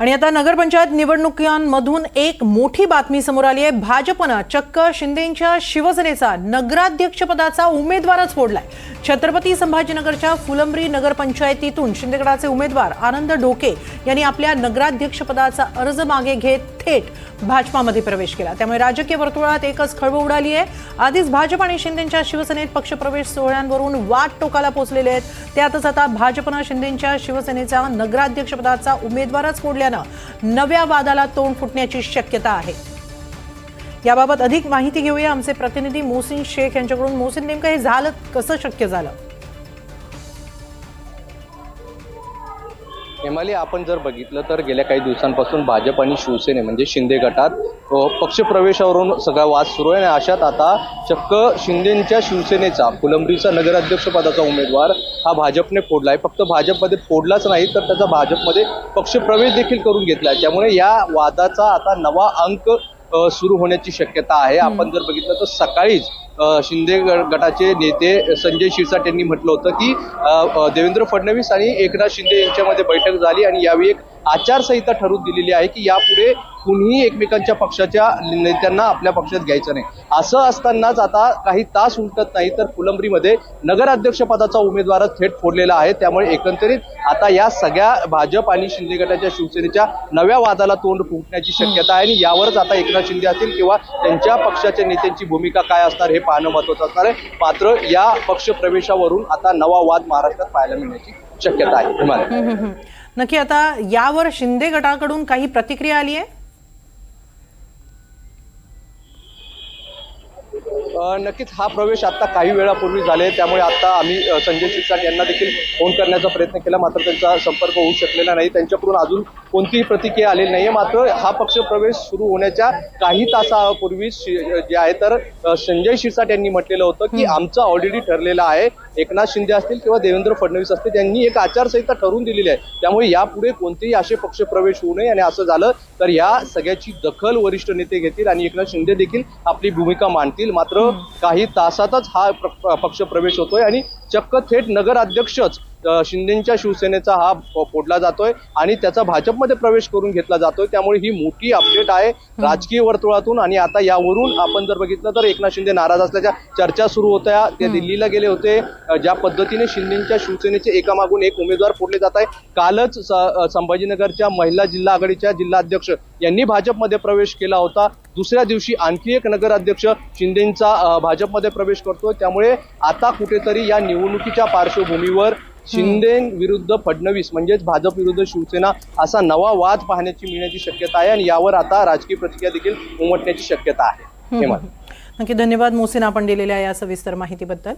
आणि आता नगरपंचायत निवडणुकांमधून एक मोठी बातमी समोर आली आहे. भाजपनं चक्क शिंदेंच्या शिवसेनेचा नगराध्यक्षपदाचा उमेदवारच फोडलाय. छत्रपती संभाजीनगरच्या फुलंब्री नगरपंचायतीतून शिंदेगडाचे उमेदवार आनंद ढोके यांनी आपल्या नगराध्यक्षपदाचा अर्ज मागे घेत थेट भाजपामध्ये प्रवेश केला. त्यामुळे राजकीय वर्तुळात एकच खळबळ उडाली आहे. आधीच भाजप आणि शिंदेच्या शिवसेनेत पक्षप्रवेश सोहळ्यांवरून वाट टोकाला पोहोचलेले आहेत. त्यातच आता भाजपनं शिंदेच्या शिवसेनेचा नगराध्यक्षपदाचा उमेदवारच फोडल्यानं नव्या वादाला तोंड फुटण्याची शक्यता आहे. याबाबत अधिक माहिती घेऊया. आमचे प्रतिनिधी मोहसिन शेख यांच्याकडून. मोहसिन नेमकं हे झालं कसं शक्य झालं? हेमाली आपण जर बघितलं तर गेल्या काही दिवसांपासून भाजप आणि शिवसेने म्हणजे शिंदे गटात पक्षप्रवेशावरून सगळा वाद सुरू आहे आणि अशात आता चक्क शिंदेच्या शिवसेनेचा फुलंब्रीचा नगराध्यक्षपदाचा उमेदवार हा भाजपने फोडला आहे. फक्त भाजपमध्ये फोडलाच नाही तर त्याचा भाजपमध्ये पक्षप्रवेश देखील करून घेतला आहे. त्यामुळे या वादाचा आता नवा अंक सुरू होण्याची शक्यता आहे. आपण जर बघितलं तर सकाळीच शिंदे ग- गटाचे नेते संजय शिरसाट यांनी म्हटलं होतं की देवेंद्र फडणवीस आणि एकनाथ शिंदे यांच्यामध्ये बैठक झाली आणि यावेळी एक आचारसंहिता ठरवून दिलेली आहे की यापुढे कुणीही एकमेकांच्या पक्षाच्या नेत्यांना आपल्या पक्षात घ्यायचं नाही. असं असतानाच आता काही तास उलटत नाही तर फुलंब्रीमध्ये नगराध्यक्षपदाचा उमेदवारच थेट फोडलेला आहे. त्यामुळे एकंदरीत आता या सगळ्या भाजप आणि शिंदे गटाच्या शिवसेनेच्या नव्या वादाला तोंड फुटण्याची शक्यता आहे आणि यावरच आता एकनाथ शिंदे असतील किंवा त्यांच्या पक्षाच्या नेत्यांची भूमिका काय असणार हे पाहणं महत्वाचं असणार आहे. मात्र या पक्ष प्रवेशावरून आता नवा वाद महाराष्ट्रात पाहायला मिळण्याची शक्यता आहे. नक्की आता यावर शिंदे गटाकडून काही प्रतिक्रिया आली आहे नक्कीच हा प्रवेश आता काही वेळापूर्वी झाले त्यामुळे आता आम्ही संजय शिरसाट यांना देखील फोन करण्याचा प्रयत्न केला. मात्र त्यांचा संपर्क होऊ शकलेला नाही. त्यांच्याकडून अजून कोणतीही प्रतिक्रिया आलेली नाही मात्र हा पक्ष प्रवेश सुरू होण्याच्या काही तासापूर्वी जे आहे तर संजय शिरसाट यांनी म्हटलेलं होतं की आमचं ऑलरेडी ठरलेलं आहे. एकनाथ शिंदे असतील किंवा देवेंद्र फडणवीस असतील त्यांनी एक आचारसंहिता ठरवून दिलेली आहे. त्यामुळे यापुढे कोणतेही असे पक्ष प्रवेश होऊ नये. आणि असं झालं तर या सगळ्याची दखल वरिष्ठ नेते घेतील आणि एकनाथ शिंदे देखील आपली भूमिका मांडतील. मात्र काही तासातच हा पक्ष प्रवेश होतोय आणि चक्क थेट नगराध्यक्षच शिंदेच्या शिवसेनेचा हा फोडला जातोय आणि त्याचा भाजपमध्ये प्रवेश करून घेतला जातोय. त्यामुळे ही मोठी अपडेट आहे राजकीय वर्तुळातून आणि आता यावरून आपण जर बघितलं तर एकनाथ शिंदे नाराज असल्याच्या चर्चा सुरू होत्या. ते दिल्लीला गेले होते. ज्या पद्धतीने शिंदेच्या शिवसेनेचे एकामागून एक उमेदवार फोडले जात आहे. कालच संभाजीनगरच्या महिला जिल्हा आघाडीच्या जिल्हाध्यक्ष यांनी भाजपमध्ये प्रवेश केला होता. दुसऱ्या दिवशी आणखी एक नगराध्यक्ष शिंदेचा भाजपमध्ये प्रवेश करतोय. त्यामुळे आता कुठेतरी या निवडणुकीच्या पार्श्वभूमीवर शिंदे विरुद्ध फडणवीस म्हणजेच भाजप विरुद्ध शिवसेना असा नवा वाद पाहण्याची मिळण्याची शक्यता आहे आणि यावर आता राजकीय प्रतिक्रिया देखील उमटण्याची शक्यता आहे. नक्की धन्यवाद मोहसिन आपण दिलेल्या या सविस्तर माहितीबद्दल.